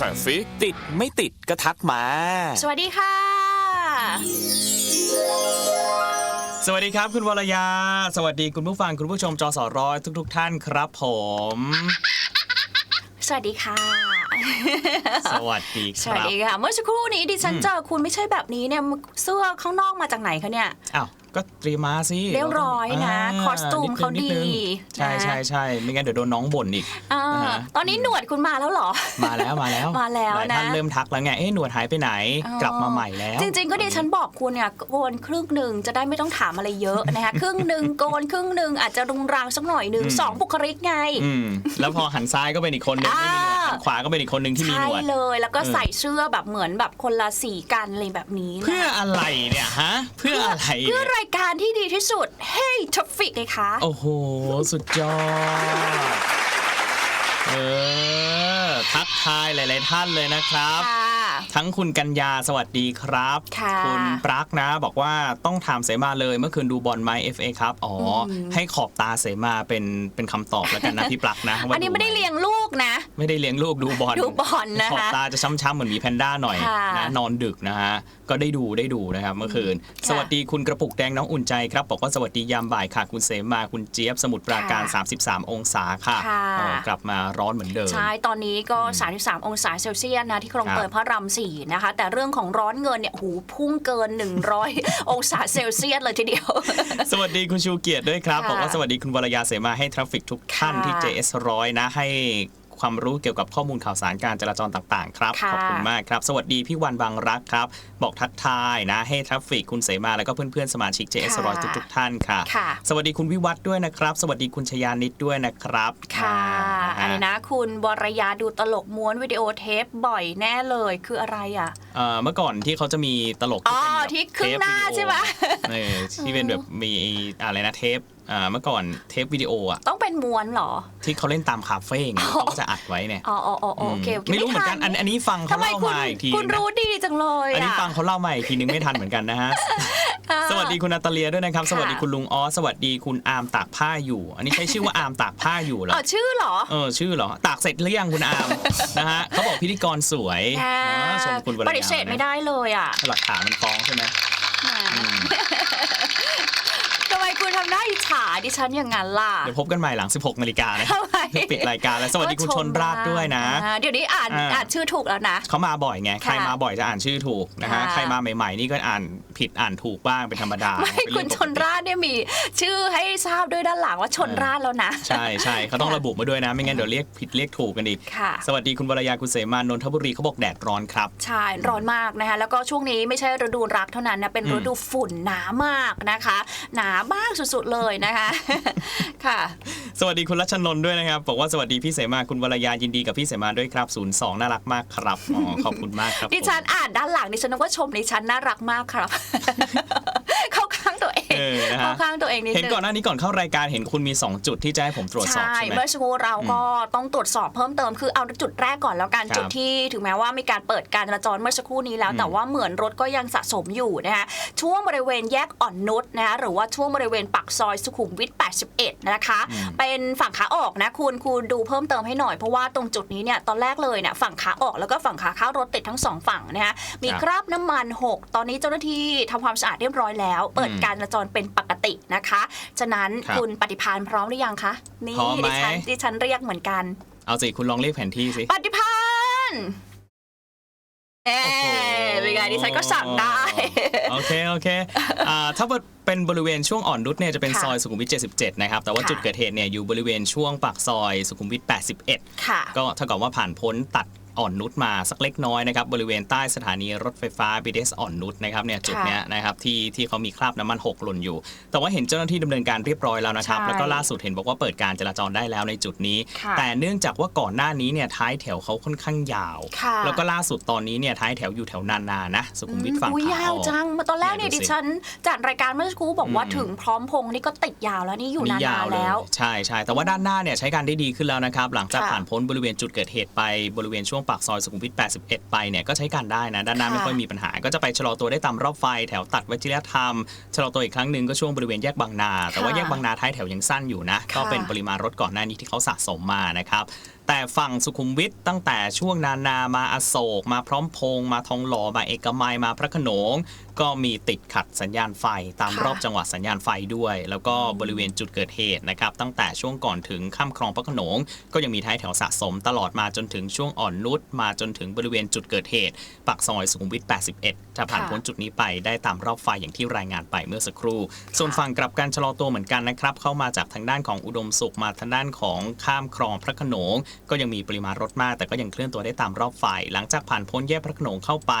Traffic ติดไม่ติดก็ทักมา สวัสดีค่ะ สวัสดีครับ คุณวรยา สวัสดีคุณผู้ฟังคุณผู้ชมจอสอร้อยทุกๆท่านครับผม สวัสดีค่ะ สวัสดีคสวัสรับ ดีค่ะ เมื่อสักครู่นี้ดิฉันเจอคุณไม่ใช่แบบนี้เนี่ยเสื้อข้างนอกมาจากไหนคะเนี่ย อ้าว ก็เตรียมมาสิเรียบร้อยนะาคอสตูมเขาดีนินึงใช่นะใช่ใช่ไม่งั้นเดี๋ยวโดนน้องบ่นอีกอ่านะฮะตอนนี้หนวดคุณมาแล้วเหรอ มาแล้วมาแล้วมาแล้วหลายนะท่านเริ่มทักแล้วไงเอ๊ะหนวดหายไปไหนอ๋อกลับมาใหม่แล้ว จริง ๆ ก็ดิฉันบอกคุณเนี่ยโกนครึ่งหนึ่งจะได้ไม่ต้องถามอะไรเยอะนะคะครึ่งหนึ่งโกนครึ่งหนึ่งอาจจะรุงรังสักหน่อยหนึ่งอืมสองบุคลิกไงอืมแล้วพอหันซ้ายก็เป็นอีกคนนึงไม่มีหนวดอ่าหันขวาก็เป็นอีกคนนึงที่มีหใช่นวดเลยแล้วก็เออใส่เสื้อแบบเหมือนแบบคนละสีกันอะไรแบบนี้นะเพื่ออะไรเนี่ยฮะเพื่ออะไรเพื่อเนี่ยรายการที่ดีที่สุด Hey Traffic เลยคะโอ้โห สุดยอด เออ ทักทายหลาย ๆ ท่านเลยนะครับ ค่ะ ทั้งคุณกัญญาสวัสดีครับค่ะณปรักนะ บอกว่าต้องถามเสมาเลยเมื่อคืนดูบอลไหม FA ครับ อ๋ออให้ขอบตาเสมาเป็นเป็นคำตอบแล้วกันนะพี่ปรักนะว่าอันนี้ไม่ได้เลี้ยงลูกนะ ไม่ได้เลี้ยงลูกดูบอลดูบอลนะคะขอบตาจะช้ำๆเหมือนหมีแพนด้าหน่อยค่ะนะนอนดึกนะฮะก็ได้ดูได้ดูนะครับเมื่อคืนค่ะสวัสดีคุณกระปุกแดงน้องอุ่นใจครับ บอกว่าสวัสดียามบ่ายค่ะ คุณเสมาคุณเจี๊ยบสมุทรปราการค่ะ33 องศาค่ะค่ะอ๋อกลับมาร้อนเหมือนเดิม ใช่ ตอนนี้ก็ 33 องศาเซลเซียสนะที่คลองครับเตยพระรามสี่นะคะ แต่เรื่องของร้อนเงินเนี่ยโอ้โหูพุ่งเกิน 100 องศาเซลเซียสเลยทีเดียว สวัสดีคุณชูเกียรติด้วยครับค่ะบอกว่าสวัสดีคุณวรยาเสมาให้ทราฟฟิกทุกท่านค่ะที่ JS ร้อยนะให้ ความรู้เกี่ยวกับข้อมูลข่าวสารการจราจรต่างๆครับค่ะขอบคุณมากครับ สวัสดีพี่วันบางรักครับ บอกทักทายนะให้ทราฟฟิกคุณเสมาแล้วก็เพื่อนๆสมาชิก JS ร้อยทุกๆท่านค่ะค่ะสวัสดีคุณวิวัฒน์ด้วยนะครับ สวัสดีคุณชยานิดด้วยนะครับค่ะาอันนี้นะคุณวรยาดูตลกม้วนวิดีโอเทปบ่อยแน่เลยคืออะไรอะเอ่อเมื่อก่อนที่เขาจะมีตลกอ๋อเป็นแบบที่ครึ่งหน้าเทปวิดีโอใช่ไหมเออที่เป็นแบบมีอะไรนะเทป อ่าเมื่อก่อนเทปวิดีโออะต้องเป็นม้วนเหรอ ที่เขาเล่นตามคาเฟ่ไงเขาก็จะอัดไว้เนี่ยอ๋ออ๋ออ๋อโอเคโอเคไม่รู้เหมือนกันทัอันอันนี้ฟังเขาทำไมเล่าคุณมาอีกทีคุณนะรู้ดีจังเลยอันนี้อะฟังเขาเล่ามาอีกทีนึงไม่ทันเหมือนกันนะฮะอ่าสวัสดีคุณนาตาเลียด้วยนะครับค่ะสวัสดีคุณลุงออสสวัสดีคุณอาร์มตากผ้าอยู่ อันนี้ใช้ชื่อว่าอาร์มตากผ้าอยู่เหรออ๋อชื่อเหรอเออชื่อเหรอตากเสร็จหรือยังคุณอาร์มนะฮะเขาบอกพิธีกรสวยค่ะอ๋อชมคุณวรยาปฏิเสธไม่ได้เลยอะหลักฐานมันฟ้องใช่ไหม ทำไมคุณทำห น้าอิจฉาดิฉันอย่างนั้นล่ะ เดี๋ยวพบกันใหม่หลัง 16นาฬิกานะทำไมเดี๋ยวปิดรายการแล้วสวัสดีคุณชนราชด้วยนะ อ่าเดี๋ยวนี้อ่านอ่า อ่านชื่อถูกแล้วนะ เขามาบ่อยไงใครมาบ่อยจะอ่านชื่อถูกนะฮะ ค่ะ ใครมาใหม่ๆ นี่ก็อ่านผิดอ่านถูกบ้างเป็นธรรมดาไม่เป็นคุเรื่ณองปชกนติราชเนี่ยมีชื่อให้ทราบด้วยด้านหลังว่าชนราชแล้วนะ ใช่ใช่เขาต้องระบุมาด้วยนะ ไม่งั้นเดี๋ยวเรียกผิดเรียกถูกกันอีก ค่ะ สวัสดีคุณวรยาคุณเสมานนทบุรีเขาบอกแดดร้อนครับ ใช่ร้อนมากนะคะ แล้วก็ช่วงนี้ไม่ใช่ฤดูรักเท่านั้นนะ เป็นอืมฤดูฝุ่นหนามากนะคะ หนามากสุดๆเลยนะคะค่ะ สวัสดีคุณรัชนนท์ด้วยนะครับ บอกว่าสวัสดีพี่เสมาคุณวรยายินดีกับพี่เสมาด้วยครับ 02 น่ารักมากครับอ๋อขอบคุณมากครับดิฉันอ่านด้านหลังดิฉันนึกว่าชมดิฉันน่ารักมากครับ เข้าข้างตัวเองเออนะเข้าฮะข้างตัวเองนิดเห็นนึง ก่อนหน้านี้ก่อนเข้ารายการเห็นคุณมี 2 จุดที่จะให้ผมตรวจสอบใช่ใช่ไหม เมื่อสักครู่เราก็ต้องตรวจสอบเพิ่มเติมคือเอาจุดแรกก่อนแล้วกันครับจุดที่ถึงแม้ว่ามีการเปิดการจราจรเมื่อสักครู่นี้แล้ว อืมแต่ว่าเหมือนรถก็ยังสะสมอยู่นะคะช่วงบริเวณแยกอ่อนนุชนะคะหรือว่าช่วงบริเวณปากซอยสุขุมวิท 81 นะคะเป็นฝั่งขาออกนะคุณคุณดูเพิ่มเติมให้หน่อยเพราะว่าตรงจุดนี้เนี่ยตอนแรกเลยเนี่ยฝั่งขาออกแล้วก็ฝั่งขาเข้ารถติดทั้งสองฝั่งนะคะมีครับ คราบน้ำมันหกตอนนี้เจ้าหน้าที่ทำความสะอาดเรียบร้อยแล้ว เปิดอืม การจราจรเป็นปกตินะคะ ฉะนั้นครับคุณปฏิพานพร้อมหรือยังคะ นี่พร้อมไหม ดิฉันดิฉันเรียกเหมือนกัน เอาสิ คุณลองเรียกแผนที่สิ ปฏิพานเอ๊โอ้โห เป็นไงดิฉันก็สั่งได้ โอเค โอเคอ่าถ้าเป็นบริเวณช่วงอ่อนนุชเนี่ยจะเป็นค่ะซอยสุขุมวิท 77 นะครับ แต่ว่าค่ะ จุดเกิดเหตุเนี่ยอยู่บริเวณช่วงปากซอยสุขุมวิท 81 ค่ะ ก็เท่ากับว่าผ่านพ้นตัด อ่อนนุชมาสักเล็กน้อยนะครับบริเวณใต้สถานีรถไฟฟ้า BTS อ่อนนุชนะครับเนี่ยจุดเนี้ยนะครับที่ที่เขามีคราบน้ำมันหกหล่นอยู่ แต่ว่าเห็นเจ้าหน้าที่ดำเนินการเรียบร้อยแล้วนะครับใช่แล้วก็ล่าสุดเห็นบอกว่าเปิดการจราจรได้แล้วในจุดนี้ค่ะแต่เนื่องจากว่าก่อนหน้านี้เนี่ยท้ายแถวเขาค่อนข้างยาวค่ะแล้วก็ล่าสุดตอนนี้เนี่ยท้ายแถวอยู่แถวนานานะสุขุมวิทฝั่งอุ้ยขายาวออกจังมาตอนแรกเนี่ยเนี่ยดูดิสิฉันจัดรายการเมื่อสักครู่บอกว่าอืมถึงพร้อมพงษ์นี่ก็ติดยาวแล้วนี่อยู่นานๆเยแล้ว ใช่ใช่แต่ว่าด้านหน้าเนี่ยใช้การได้ดีขึ้นแล้วนะครับหลังจากค่ะผ่านพ้นบริเวณจุดเกิดเหตุไปบริเวณช่วงวงปากซอยสุขุมวิท 81 ไปเนี่ยก็ใช้การได้นะ ด้านหน้าค่ะไม่ค่อยมีปัญหา ก็จะไปชะลอตัวได้ตามรอบไฟแถวตัดวชิรธรรม ชะลอตัวอีกครั้งหนึ่งก็ช่วงบริเวณแยกบางนา แต่ว่าค่ะแยกบางนาท้ายแถวยังสั้นอยู่นะค่ะก็เป็นปริมาณรถก่อนหน้านี้ที่เขาสะสมมานะครับ แต่ฝั่งสุขุมวิทตั้งแต่ช่วงนานามาอโศก มาพร้อมพง มาทองหล่อมาเอกมัยมาพระขนง ก็มีติดขัดสัญญาณไฟตามรอบจังหวัดสัญญาณไฟด้วย แล้วก็บริเวณจุดเกิดเหตุนะครับตั้งแต่ช่วงก่อนถึงข้ามคลองพระขนง ก็ยังมีท้ายแถวสะสมตลอดมาจนถึงช่วงอ่อนนุชมาจนถึงบริเวณจุดเกิดเหตุปากซอยสุขุมวิท 81 จะผ่านพ้นจุดนี้ไปได้ตามรอบไฟอย่างที่รายงานไปเมื่อสักครู่ ส่วนฝั่งกลับการชะลอตัวเหมือนกันนะครับเข้ามาจากทางด้านของอุดมสุขมาทางด้านของข้ามคลองพระขนงก็ยังมีปริมาณรถมาก แต่ก็ยังเคลื่อนตัวได้ตามรอบไฟหลังจากผ่านพ้นแยกพระโขนงเข้าไป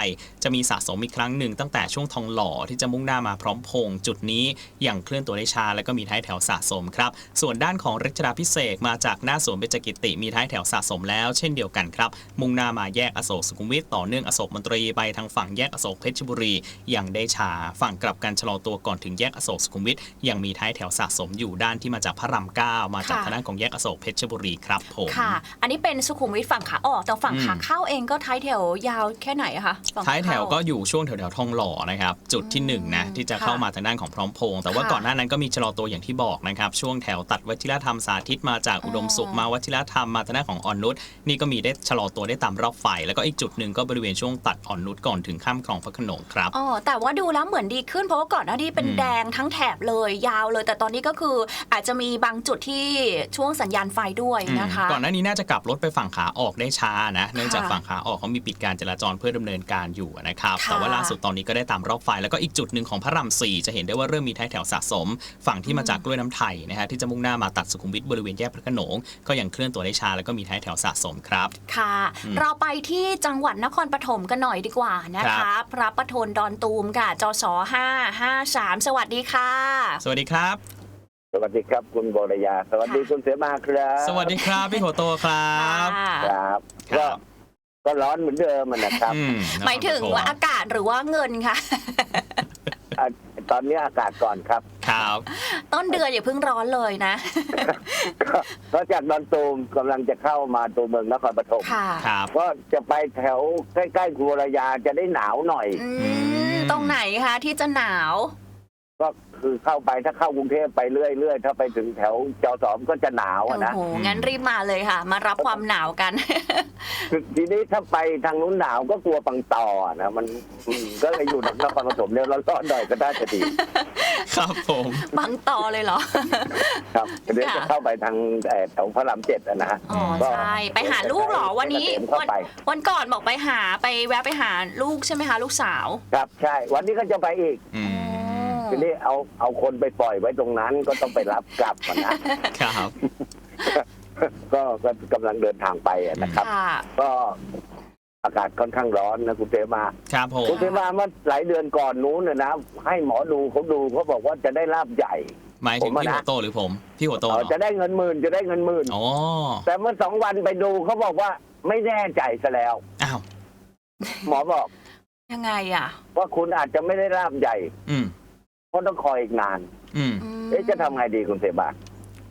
จะมีสะสมอีกครั้งหนึ่งตั้งแต่ช่วงทองหล่อที่จะมุ่งหน้ามาพร้อมพงจุดนี้ยังเคลื่อนตัวได้ช้าและก็มีท้ายแถวสะสมครับ ส่วนด้านของรัชดาพิเศษมาจากหน้าสวนเบญจกิติมีท้ายแถวสะสมแล้ว เช่นเดียวกันครับ มุ่งหน้ามาแยกอโศกสุขุมวิทต่อเนื่องอโศกมนตรีไปทางฝั่งแยกอโศกเพชรบุรียังได้ช้าฝั่งกลับกันชะลอตัวก่อนถึงแยกอโศกสุขุมวิทยังมีท้ายแถวสะสมอยู่ด้านที่มาจากพระรามเก้ามาจากทางด้านของแยกอโศกเพชรบุรีครับผมค่ะอันนี้เป็นสุขุมวิทฝั่งขาออก แต่ฝั่งอืมขาเข้าเองก็ท้ายแถวยาวแค่ไหนอะคะฝั่งขท้ายแถวเข้ก็อยู่ช่วงแถวๆทองหล่อนะครับ จุดที่หนึ่งนะอืมที่จะเข้าค่ะมาทางด้านของพร้อมพงษ์แต่ว่าค่ะก่อนหน้านั้นก็มีชะลอตัวอย่างที่บอกนะครับช่วงแถวตัดวชิรธรรมสาธิตมาจากอุดมสุขอ๋อมาวชิรธรรมมาทางด้านของอ่อนนุชนี่ก็มีได้ชะลอตัวได้ตามรอบไฟแล้วก็อีกจุดหนึ่งก็บริเวณช่วงตัดอ่อนนุชก่อนถึงข้ามคลองพระโขนงครับอ๋อแต่ว่าดูแล้วเหมือนดีขึ้นเพราะว่าก่อนหน้านี้เป็นอืมแดงทั้งแถบเลยยาวเลย แต่ตอนนี้ก็คืออาจจะมีบางจุดที่ช่วงสัญญาณไฟด้วยนะคะ ก่อนหน้านี้น่าจะกลับรถไปฝั่งขาออกได้ช้านะเนื่องจากฝั่งขาออกเขามีปิดการจราจรเพื่อดำเนินการอยู่นะครับค่ะแต่ว่าล่าสุดตอนนี้ก็ได้ตามรอบไฟแล้วก็อีกจุดหนึ่งของพระรามสี่จะเห็นได้ว่าเริ่มมีท้ายแถวสะสม ฝั่งที่มาจากกล้วยน้ำไทยนะฮะที่จะมุ่งหน้ามาตัดสุขุมวิทบริเวณแยกพระโขนงก็ยังเคลื่อนตัวได้ช้าแล้วก็มีท้ายแถวสะสมครับค่ะอืมเราไปที่จังหวัดนครปฐมกันหน่อยดีกว่านะครัคะบพระประทนดอนตูมค่ะจศ553สวัสดีค่ะ สวัสดีครับ สวัสดีครับคุณโบรยา สวัสดีค่ะคุณเสมาครับสวัสดีครับพี่หัวโตครับค่ะครับครัก็บ ก็ร้อนเหมือนเดิมอะนะครับ อืหมายถึงว่าอากาศหรือว่าเงินค่ะ อะตอนนี้อากาศก่อนครับ ครับต้นเดือนอย่าเพิ่งร้อนเลยนะ ก็ก็จากดอนตูมกำลังจะเข้ามาตัวเมืองนครปฐมค่ะครับ ก็จะไปแถวใกล้ๆคุณโบรยาจะได้หนาวหน่อย อือืมมตรงไหนคะที่จะหนาว ก็คือเข้าไปถ้าเข้ากรุงเทพไปเรื่อยๆถ้าไปถึงแถวจอสอมก็จะหนาวโอ้อะนะโหงั้นรีบมาเลยค่ะ มารับความหนาวกัน คือทีนี้ถ้าไปทางนู้นหนาวก็กลัวปังต่อนะมันอืมก็เลยอยู่นครปฐมเนี่ยร้อนๆหน่อยก็ได้จะดีครับผมบังต่อเลยเหรอ ครับเดี๋ยวจะค่ะเข้าไปทางเอ่อแถวพระรามเจ็ดอะนะฮะอ๋อก็ใช่ไปหาลูกเหรอวันนี้ เกษมเข้าวันไป วันก่อนบอกไปหาไปแวะไปหาลูกใช่ไหมคะ ลูกสาว ครับใช่ วันนี้ก็จะไปอีก อืม ทีนี้เอาเอาคนไปปล่อยไว้ตรงนั้นก็ต้องไปรับกลับอะนะ ครับ ก็ก็กำลังเดินทางไปอะนะครับ ค่ะ ก็อากาศค่อนข้างร้อนนะคุณเสมา ครับผมคุณเสมาเมื่อหลายเดือนก่อนนู้นนะนะ ให้หมอดูเขาดูเขาบอกว่าจะได้ลาบใหญ่ หมายถึงผมอะพี่นะหัวโตหรือผม พี่หัวโตเหเอรออจะได้เงินหมื่นจะได้เงินหมื่นอ๋อ แต่เมื่อสองวันไปดูเขาบอกว่าไม่แน่ใจซะแล้ว อ้าว หมอบอกยังไงอะ ว่าคุณอาจจะไม่ได้ลาบใหญ่ อืม เพราะต้องคอยอีกนานอืมอืม เอ๊ะจะทำไงดีคุณเสบา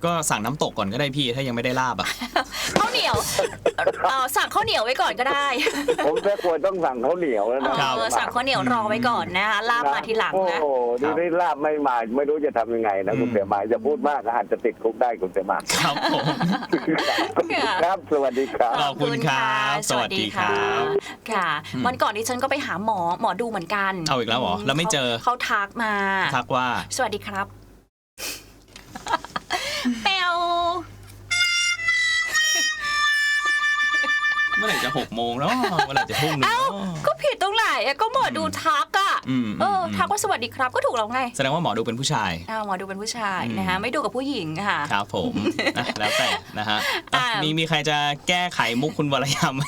ก็สั่งน้ำตกก่อนก็ได้พี่ถ้ายังไม่ได้ลาบอะ ข้าวเหนียวเออสั่งข้าวเหนียวไว้ก่อนก็ได้ผมแค่ควรต้องสั่งข้าวเหนียวแล้วนะครับเออสั่งข้าวเหนียวรอไว้ก่อนนะคะลาบมาทีหลังโอ้นะ โหนี่ได้ลาบไม่มาไม่รู้จะทำยังไงนะอืมคุณเสมาจะพูดมากอาจจะติดคุกได้คุณเสมาครับผมครับสวัสดีครับ ขอบคุณครับสวัสดีครับ ค่ะอืมวันก่อนดิฉันก็ไปหาหมอหมอดูเหมือนกันเอาอีกแล้วเหรอแล้วไม่เจอขาเขาทักมา ทักว่า สวัสดีครับ เมื่อไหร่จะหกโมงแล้วเมื่อไหร่จะทุ่มหนึ่งเอ้าเนอะก็ผิดตรงไหนอะก็หมอดูทักอะอืม เออมทักว่าสวัสดีครับก็ถูกแล้วไง แสดงว่าหมอดูเป็นผู้ชายอ้าวหมอดูเป็นผู้ชายอืมนะคะไม่ดูกับผู้หญิงค่ะครับผมอะแล้วแต่นะฮะอะอ่ามีมีมีใครจะแก้ไขมุกคุณวรยาไหม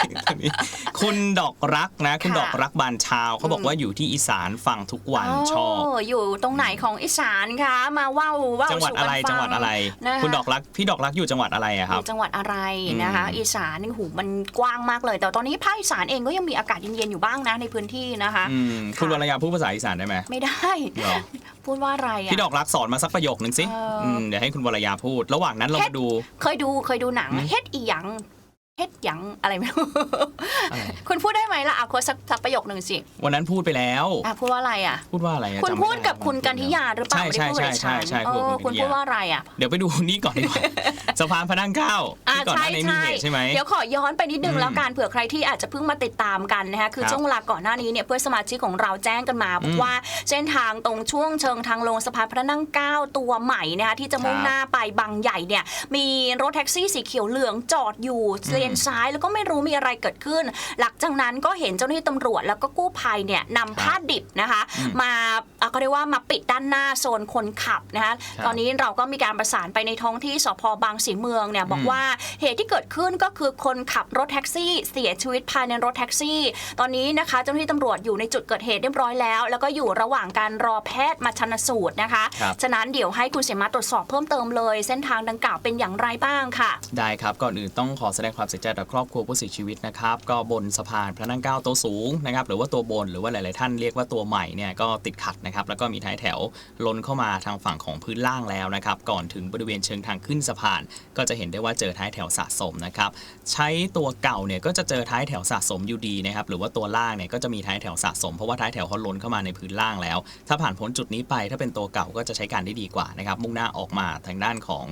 คุณดอกรักนะ คุณค่ะดอกรักบานชาวเขาบอกอืมว่าอยู่ที่อีสานฟังทุกวันชอบโอยู่ตรงไหนของอีสานคะมาว่าวว่าวจังหวัดสู่อะไรกันฟัจังหวัดอะไรนะคะคุณดอกรักพี่ดอกรักอยู่จังหวัดอะไรอะอครับยู่จังหวัดอะไรนะคะอืมอีสานนี่หูมันกว้างมากเลย แต่ตอนนี้ภาคอีสานเองก็ยังมีอากาศเย็นๆอยู่บ้างนะในพื้นที่นะคะอืมคุณวรยาพูดภาษาอีสานได้ไหมไม่ได้ เหรอพูดว่าอะไรอะพี่ดอกรักสอนมาสักประโยคนึงสิเอออื มเดี๋ยวให้คุณวรยาพูด ระหว่างนั้นเราเฮ็ดมาดู เคยดูเคยดูหนังอืมเฮ็ดอีหยัง เฮ็ดหยังอะไรไม่รู้ อะไร คุณพูดได้ไหมล่ะอะคุณสักสักประโยคหนึ่งสิวันนั้นพูดไปแล้ว อะพูดว่าอะไรอะ พูดว่าอะไรอะคุณจำไม่พูดไกับคุณแล้วกันทิยาหรือเปล่าใช่ใช่ไม่ได้พูดใช่กับใช่ฉันใช่เอพูดกับอคุณทิพูดยาว่าอะไรอะ เดี๋ยวไปดูนี่ก่อนดีกว่า สะพานพระนั่งเกล้าอ่าที่ก่อนหใช่น้านี้มีใช่เหตุใช่ไหม เดี๋ยวขอย้อนไปนิดนึงอืมแล้วกันเผื่อใครที่อาจจะเพิ่งมาติดตามกันนะคะคือครับช่วงเวลาก่อนหน้านี้เนี่ยเพื่อนสมาชิกของเราแจ้งกันมาบออืกมว่าเส้นทางตรงช่วงเชิงทางลงสะพานพระนั่งเกล้าตัวใหม่นะคะที่จะมุ่งครับหน้าไปบางใหญ่เนี่ยมีรถแท็กซี่สีเขียวเหลืองจอดอยู่เลนซ้ายแล้วก็ไม่รู้มีอะไรเกิดขึ้น หลังจากนั้นก็เห็นเจ้าหน้าที่ตำรวจแล้วก็กู้ภัยเนี่ยนำผ้าดิบนะคะอืมมาอะก็เรียกว่ามาปิดด้านหน้าโซนคนขับนะคะครับตอนนี้เราก็มีการประสานไปในท้องที่สพบางสีเมืองเนี่ยบอกอืมว่าเหตุที่เกิดขึ้นก็คือคนขับรถแท็กซี่เสียชีวิตภายในรถแท็กซี่ ตอนนี้นะคะเจ้าหน้าที่ตำรวจอยู่ในจุดเกิดเหตุเรียบร้อยแล้ว แล้วก็อยู่ระหว่างการรอแพทย์มาชันสูตรนะคะครับฉะนั้นเดี๋ยวให้คุณเสมาตรวจสอบเพิ่มเติมเลย เส้นทางดังกล่าวเป็นอย่างไรบ้างค่ะ ได้ครับก่อนอื่นต้องขอแสดงความเสียใจต่อครอบครัวผู้เสียชีวิตนะครับ ก็บนสะพานพระนั่งเก้าตัวสูงนะครับ หรือว่าตัวบนหรือว่าหลาย ๆ ท่านเรียกว่าตัวใหม่เนี่ยก็ติดขัดนะครับ แล้วก็มีท้ายแถวล้นเข้ามาทางฝั่งของพื้นล่างแล้วนะครับ ก่อนถึงบริเวณเชิงทางขึ้นสะพาน ก็จะเห็นได้ว่าเจอท้ายแถวสะสมนะครับ ใช้ตัวเก่าเนี่ยก็จะเจอท้ายแถวสะสมอยู่ดีนะครับ หรือว่าตัวล่างเนี่ยก็จะมีท้ายแถวสะสม เพราะว่าท้ายแถวเขาล้นเข้ามาในพื้นล่างแล้ว ถ้าผ่านพ้นจุดนี้ไป ถ้าเป็นตัวเก่าก็จะใช้การได้ดีกว่านะครับ มุ่งหน้าออกมาทางด้านของ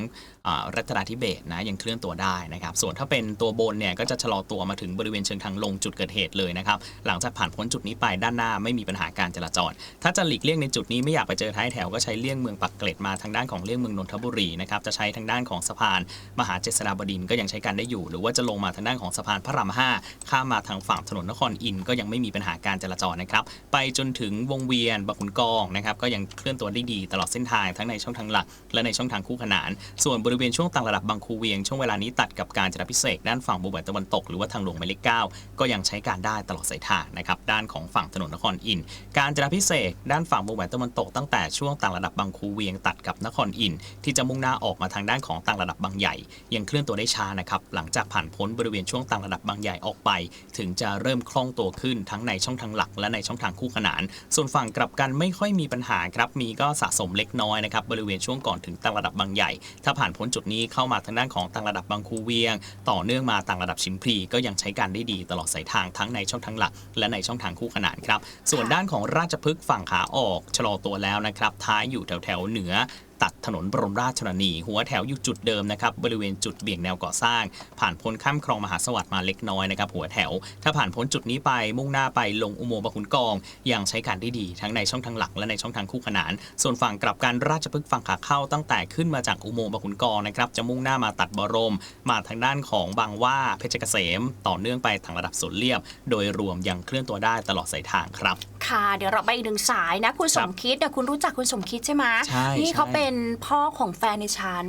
อรัตนาธิเบศนะ ยังเคลื่อนตัวได้นะครับ ส่วนถ้าเป็นตัวบนเนี่ยก็จะชะลอตัวมาถึงบริเวณเชิงทางลงจุดเกิดเหตุเลยนะครับ หลังจากผ่านพ้นจุดนี้ไปด้านหน้าไม่มีปัญหาการจราจร ถ้าจะหลีกเลี่ยงในจุดนี้ไม่อยากไปเจอท้ายแถวก็ใช้เลี่ยงเมืองปักเกร็ดมาทางด้านของเลี่ยงเมืองนนทบุรีนะครับจะใช้ทางด้านของสะพาน มหาเจษฎาบดินก็ยังใช้การได้อยู่ หรือว่าจะลงมาทางด้านของสะพานพระรามห้าข้ามมาทางฝั่งถนนนครอินก็ยังไม่มีปัญหาการจราจรนะครับไปจนถึงวงเวียนบางขุนกองนะครับก็ยังเคลื่อนตัวได้ดีตลอดเส้นทางทั้งในช่องทางหลัก และในช่องทางคู่ขนาน ส่วนบริเวณช่วงต่างระดับบางคูเวียงช่วงเวลานี้ตัดกับการจราพิเศษด้านฝั่งบุบตะวันตก หรือว่าทางหลวงหมายเลขเก้าก็ยังใช้การได้ตลอดสายทางนะครับด้านของฝั่งถนนนครอิน การจราพิเศษด้านฝั่งบุบตะวันตกตั้งแต่ช่วงต่างระดับบางคูเวียงตัดกับนครอิน ที่จะมุ่งหน้าออกมาทางด้านของต่างระดับบางใหญ่ ยังเคลื่อนตัวได้ช้านะครับหลังจากผ่านพ้นบริเวณช่วงต่างระดับบางใหญ่ออกไป ถึงจะเริ่มคล่องตัวขึ้นทั้งในช่องทางหลัก และในช่องทางคู่ขนาน ส่วนฝั่งกลับกันไม่ค่อยมีปัญหาครับมีก็สะสมเล็กน้อยนะครับบริเวณช่วงก่อนถึงต่างระดับบางใหญ่ ถ้าผ่านพ้นจุดนี้เข้ามาทางด้านของต่างระดับบางคูเวียง ต่อเนื่องมาต่างระดับชิมพลีก็ยังใช้การได้ดีตลอดสายทางทั้งในช่องทางหลัก และในช่องทางคู่ขนานครับ ส่วนด้านของราชพฤกษ์ฝั่งขาออกชะลอตัวแล้วนะครับ ท้ายอยู่แถวแถวเหนือ ตัดถนนบรมราชชนนี หัวแถวอยู่จุดเดิมนะครับบริเวณจุดเบี่ยงแนวก่อสร้าง ผ่านพ้นข้ามคลองมหาสวัสดิ์มาเล็กน้อยนะครับหัวแถว ถ้าผ่านพ้นจุดนี้ไปมุ่งหน้าไปลงอุโมงค์บขุนกองยังใช้การได้ดีทั้งในช่องทางหลักและในช่องทางคู่ขนาน ส่วนฝั่งกลับกันราชพฤกษ์ฝั่งขาเข้าตั้งแต่ขึ้นมาจากอุโมงค์บขุนกองนะครับจะมุ่งหน้ามาตัดบรม มาทางด้านของบางว่าเพชรเกษม ต่อเนื่องไปทางระดับสวนเลียบ โดยรวมยังเคลื่อนตัวได้ตลอดสายทางครับค่ะ เดี๋ยวเราไปอีกหนึ่งสายนะ คุณสมคิดเนี่ยคุณรู้จักคุณสมคิดใช่ไหมใช่นี่ใช่เขาเป็นพ่อของแฟนในฉัน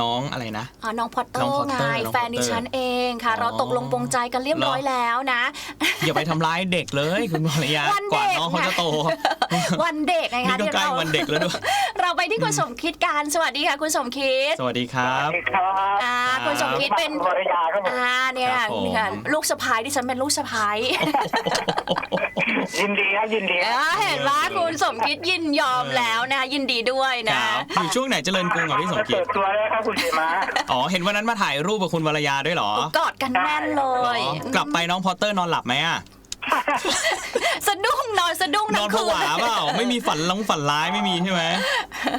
น้องอะไรนะอ่าน้องพอตเตอน้องร์พอตไงเตอร์น้องแฟนดิฉันเองค่ะ อ๋อ เราตกลงปรงใจกันเรียบร้อยเหรอแล้วนะ อย่าไปทำร้ายเด็กเลยคุณภรรยาวันกว่าเด็กน้องเขาไงจะโตวันเด็กไงนี่คะก็เดี๋ยวใกล้เราวันเด็กแล้วด้วย เราไปที่คุณสมคิดกันสวัสดีค่ะ คุณสมคิดสวัสดีครับ สวัสดีครับอ่าคุณสมคิดเป็นภรรยาครับผมอ่าเนี่ยครับผม เนี่ยลูกสะพ้ายที่ฉันเป็นลูกสะพ้าย ยินดีครับยินดีคอ่ารับเห็นว่าคุณสมคิดยินยอมแล้วนะยินดีด้วยคนะ รับอยู่ช่วงไหนเจริญกรุงกับพี่สมคิเปิดดตัวแล้วครับคุณเจมา อ๋อเห็นวันนั้นมาถ่ายรูปกับคุณวรยาด้วยเหรอ กอดกันแน่นเลเหรอยกลับไปน้องพอตเตอร์นอนหลับไหมอะ สะดุ้งนอนสะดุ้งนทั้อนงผคืนวาเปล่าไม่มีฝันลงฝันร้ายไม่มีใช่ไหม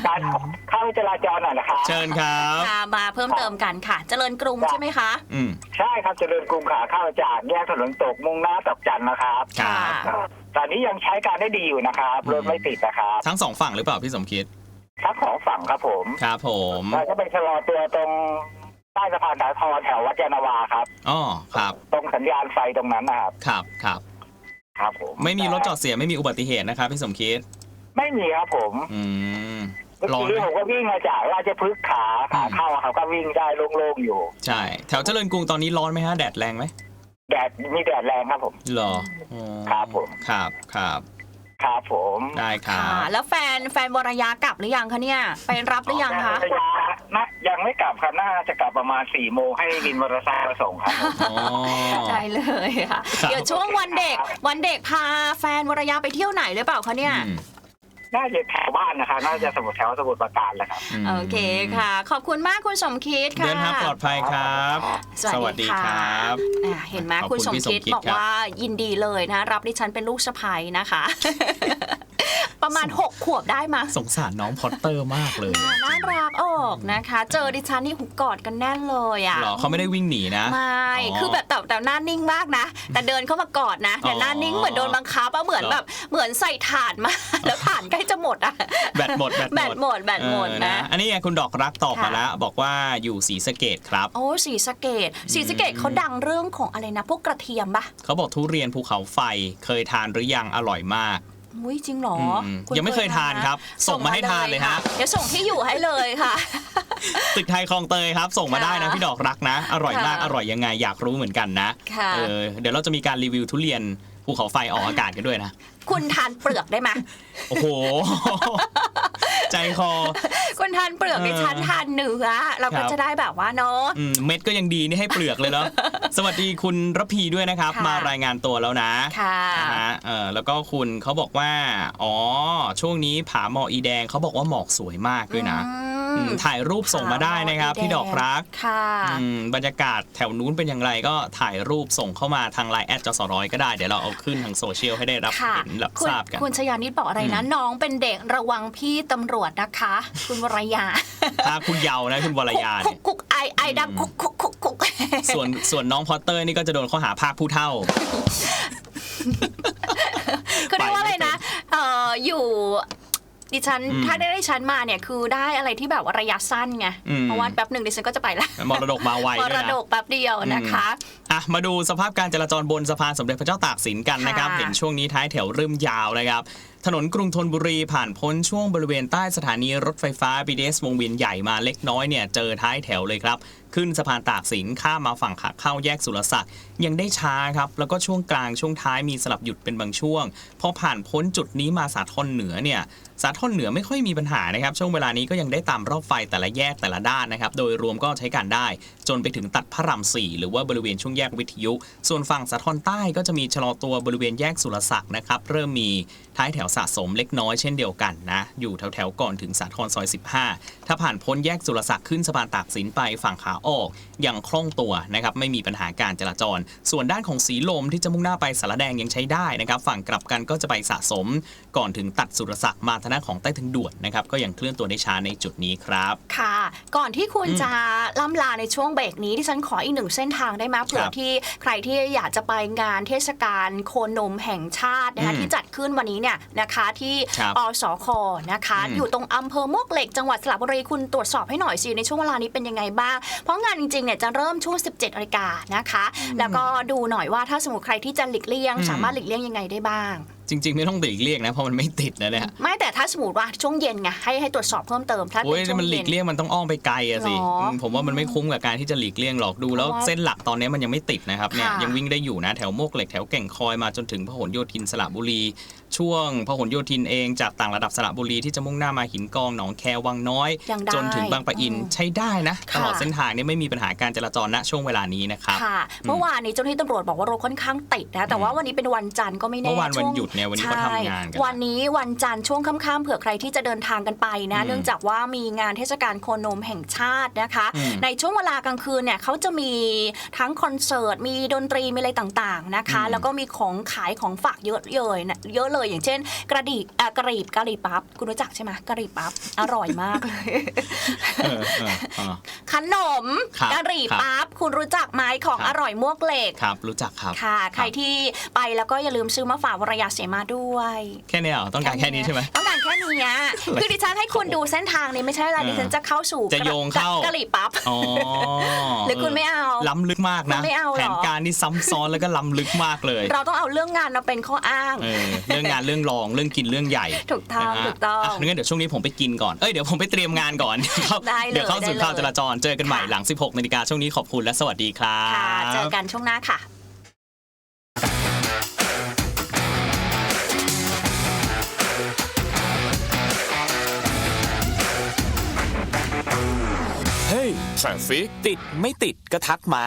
การเข้าจราจรหน่อยนะครับเชิญครับ ค่ะมาเพิ่มเติมกันค่ะ เจริญกรุงใช่ไหมคะ อืมใช่ครับเจริญกรุงขาเข้าจากแยกถนนตกมุ่งหน้าตอกจันนะครับครับ ค่ะ ตอนนี้ยังใช้การได้ดีอยู่นะครับรถไม่ติดนะครับทั้งสองฝั่งหรือเปล่าพี่สมคิดทั้งสองฝั่งครับผมครับผมเราก็ไปชะลอตัวตรงใต้สะพานสาทรแถววัดยานนาวาครับ อ๋อครับ ตรงสัญญาณไฟตรงนั้นนะครับ ครับครับ ครับผมไม่มีรถจอดเสียไม่มีอุบัติเหตุนะครับพี่สมคิด ไม่มีครับผมอืมเมื่อร้อนกี้ไหมผมก็วิ่งมาจากราชพฤกษ์ขาขาเข้าครับก็วิ่งได้โล่งๆอยู่ ใช่ แถวเจริญกรุงตอนนี้ร้อนไหมฮะแดดแรงไหมแดดมีแดดแรงครับผมเหรออ๋อครับผม ครับครับครับผมได้ครัค่ะ บแล้วแฟนแฟนวรยากลับหรือยังคะเนี่ย ไปรับหรือยังคะ ภรรยานะ ยังไม่กลับครับน่าจะกลับประมาณสี่โมงให้วินมอเตอร์ไซค์มาส่งครับอ๋อ ได้เลยค่ะ ครับ เดี๋ยวช่วงวันเด็ก วันเด็กพาแฟนวรยาไปเที่ยวไหนหรือเปล่าคะเนี่ย อืมน่าจะแถวบ้านนะครับน่าจะสมุทรแถวสมุทรปราการแหละครับ มโอเคค่ะ ขอบคุณมากคุณสมคิดค่ะ เดินทางปลอดภัยครับ สวัสดีค่ะครับ อ่าเห็นไหมขอบคุณคุณสมพี่สมคิดคิดบอกครับ ว่ายินดีเลยนะ รับดิฉันเป็นลูกสะใภ้นะคะ ประมาณ 6 ขวบได้มาสงสารน้องพอตเตอร์มากเลยน่ารักออกนะคะ เจอดิฉันนี่หุกกอดกันแน่นเลยอะหรอเขาไม่ได้วิ่งหนีนะไม่อ๋อคือแบบแต่แต่หน้านิ่งมากนะ แต่เดินเข้ามากอดนะแต่อ๋อหน้านิ่งเหมือนโดนบังคับอะเหมือนเหรอแบบเหมือนใส่ถ่านมา แล้วถ่านใกล้จะหมดอะแบตหมดแบตหมดแบตหมดเออนะ อันนี้ไงคุณดอกรักตอบมาค่ะแล้ว บอกว่าอยู่ศรีสะเกดครับ โอ้สีสะเกตสีสะเกตเขาดังเรื่องของอะไรนะ พวกกระเทียมปะเขาบอกทุเรียนภูเขาไฟเคยทานหรือยังอร่อยมาก อุ้ยจริงเหรออืมคุณยังไม่เคยทานครับ ส่งมาให้ทานเลยฮะ เดี๋ยวส่งที่อยู่ให้เลยค่ะ ตึกไทยคลองเตยครับ ส่งมาได้นะค่ะพี่ดอกรักนะ อร่อยมากค่ะอร่อยยังไงอยากรู้เหมือนกันนะค่ะ เออเดี๋ยวเราจะมีการรีวิวทุเรียนภูเขาไฟออกอากาศกันด้วยนะ คุณทานเปลือกได้ไหมโอ้โห ใจคอ คุณทานเปลือกเออดิฉันทานเนื้อเราครัก็บจะได้แบบว่าเนาะอืมเม็ดก็ยังดีนี่ให้เปลือกเลยแล้วสวัสดีคุณระพีด้วยนะครับค่ะมารายงานตัวแล้วนะค่ะนะฮะเออแล้วก็คุณเขาบอกว่า อ๋อ ช่วงนี้ผาหมอกอีแดงเขาบอกว่าหมอกสวยมากด้วยนะอือื มมถ่ายรูปส่งมาได้นะครับ พี่ดอกรักค่ะอืมบรรยากาศแถวนู้นเป็นอย่างไรก็ถ่ายรูปส่งเข้ามาทางไลน์แอดจสร้อยก็ได้ เดี๋ยวเราเอาขึ้นทางโซเชียลให้ได้รับค่ะเห็นรับคุณทราบกัน คุณชยานิดบอกอะไรนะ น้องเป็นเด็กระวังพี่ตำรวจนะคะ คุณวรยาถ้าคุณเยาว์นะคุณวรยาคุเนี่ยกคุกไอไอดังคุกคุกคุกคุกส่วนส่วนน้องพอตเตอร์นี่ก็จะโดนข้อหาภาคผู้เท่าคือเรียกว่าอะไรนะเอ่ออยู่ ดิฉันอืมถ้าได้ดิฉันมาเนี่ยคือได้อะไรที่แบบว่าระยะสั้นไงอืม เพราะว่าแป๊บหนึ่งดิฉันก็จะไปละมรดกมาไวมด้วยรนะ ดกแป๊บเดียวนะคะ อะมาดูสภาพการจราจรบนสะพานสมเด็จพระเจ้าตากสินกันนะครับ ค่ะ เห็นช่วงนี้ท้ายแถวเริ่มยาวนะครับ ถนนกรุงธนบุรีผ่านพ้นช่วงบริเวณใต้สถานีรถไฟฟ้า BTS วงเวียนใหญ่มาเล็กน้อยเนี่ยเจอท้ายแถวเลยครับ ขึ้นสะพานตากสินข้ามมาฝั่งขาเข้าแยกสุรศักดิ์ยังได้ช้าครับ แล้วก็ช่วงกลางช่วงท้ายมีสลับหยุดเป็นบางช่วง พอผ่านพ้นจุดนี้มาสาทรเหนือเนี่ยสาทรเหนือไม่ค่อยมีปัญหานะครับ ช่วงเวลานี้ก็ยังได้ตามรอบไฟแต่ละแยกแต่ละด้านนะครับ โดยรวมก็ใช้การได้จนไปถึงตัดพระรามสี่หรือว่าบริเวณช่วงแยกวิทยุ ส่วนฝั่งสาทรใต้ก็จะมีชะลอตัวบริเวณแยกสุรศักดิ์นะครับ เริ่มมีท้ายแถวสะสมเล็กน้อยเช่นเดียวกันนะ อยู่แถวๆก่อนถึงสาทรซอย 15 ถ้าผ่านพ้นแยกสุรศักดิ์ขึ้นสะพานตากสินไปฝั่งขาออกยังคล่องตัวนะครับไม่มีปัญหาการจราจร ส่วนด้านของสีลมที่จะมุ่งหน้าไปสารแดงยังใช้ได้นะครับ ฝั่งกลับกันก็จะไปสะสม ก่อนถึงตัดสุรศักดิ์มาทางด้าของใต้ถึงด่วนนะครับก็ยังเคลื่อนตัวได้ช้าในจุดนี้ครับ ค่ะ ก่อนที่คุณจะล่ำลาในช่วงเบรกนี้ที่ฉันขออีกหนึ่งเส้นทางได้ไหมเผื่อที่ใครที่อยากจะไปงานเทศกาลโคนนมแห่งชาตินะคะอืมที่จัดขึ้นวันนี้เนี่ยนะคะที่ครับอสคนะคะอืมอยู่ตรงอำเภอมวกเหล็กจังหวัดสระบุรีคุณตรวจสอบให้หน่อยสิในช่วงเวลานี้เป็นยังไงบ้าง เพราะงานจริงๆเนี่ยจะเริ่มช่วง 17นาฬิกานะคะ แล้วก็ดูหน่อยว่าถ้าสมมติใครที่จะหลีกเลี่ยงอืมสามารถหลีกเลี่ยงยังไงได้บ้าง จริง ๆ ไม่ต้องหลีกเลี่ยงนะเพราะมันไม่ติดนะเนี่ยไม่แต่ถ้าสมมติว่าช่วงเย็นไงให้ให้ตรวจสอบเพิ่มเติมถ้าโอ้เป็ยนช่วงมันหลีเย็กนเลี่ยงมันต้องอ้อมไปไกลอะสิหรออืมผมว่ามันไม่คุ้มกับการที่จะหลีกเลี่ยงหรอกดูแล้วเพราะว่าเส้นหลักตอนนี้มันยังไม่ติดนะครับเนี่ยค่ะยังวิ่งได้อยู่นะแถวโมกเหล็กแถวแก่งคอยมาจนถึงพหลโยธินสระบุรี ช่วงพหลโยธินเองจากต่างระดับสระบุรีที่จะมุ่งหน้ามาหินกองหนองแควังน้อย ยังได้จนถึงบางปะอินอืม ใช้ได้นะค่ะตลอดเส้นทางนี้ไม่มีปัญหาการจราจรณช่วงเวลานี้นะครับ ค่ะ เมื่อวานนี้เจ้าหน้าที่ตำรวจบอกว่ารถค่อนข้างติดนะ แต่ว่าวันนี้เป็นวันจันทร์ก็ไม่แน่เมื่อวานวันช่หยุดเนี่ยวันนี้เขาทำงานกัน ใช่วันนี้วันจันทร์ช่วงค่ำๆเผื่อใครที่จะเดินทางกันไปนะ อืมเนื่องจากว่ามีงานเทศกาลโคนมแห่งชาตินะคะ อืมในช่วงเวลากลางคืนเนี่ยเขาจะมีทั้งคอนเสิร์ต มีดนตรี มีอะไรต่างๆนะคะ อืม แล้วก็มีของขายของฝากเยอะเลยนะเยอะเลยอย่างเช่น กระดิกอะกระรีบกะหรี่ปั๊บคุณรู้จักใช่ไหมกะหรี่ปั๊บอร่อยมากเลยเออเออเออขนมครับกะหรี่ครับปั๊บคุณรู้จักไหมของครับอร่อยมวกเหล็กครับ รู้จักครับค่ะ ใครรับที่ไปแล้วก็อย่าลืมซื้อมาฝากวรยาเสมาด้วย แค่เนี้ยเหรอต้องการแค่นี้ใช่ไหมต้องการแค่นี้อะคือดิฉันให้คุณดูเส้นทางนี้ไม่ใช่อะไรเออดิฉันจะเข้าสู่จะโยงเข้ากะหรี่ปั๊บอ๋อหรือคุณไม่เอาล้ำลึกมากนะคุณไม่เอาเหรอแผนการนี่ซ้ำซ้อนแล้วก็ล้ำลึกมากเลย เราต้องเอาเรื่องงานมาเป็นข้ออ้างเออเรื่องงานเรื่องรองเรื่องกินเรื่องใหญ่ถูกต้องนะฮะถูกต้องะงั้นเดี๋ยวช่วงนี้ผมไปกินก่อนเอ้ยเดี๋ยวผมไปเตรียมงานก่อนครับได้เลยเดี๋ยวเข้าสู่ได้เลยข่าวจราจรเจอกันใหม่ค่ะหลัง 16นาฬิกาช่วงนี้ขอบคุณและสวัสดีครับค่ะเจอกันช่วงหน้าค่ะเฮ้ยทราฟิกติดไม่ติดก็ทักมา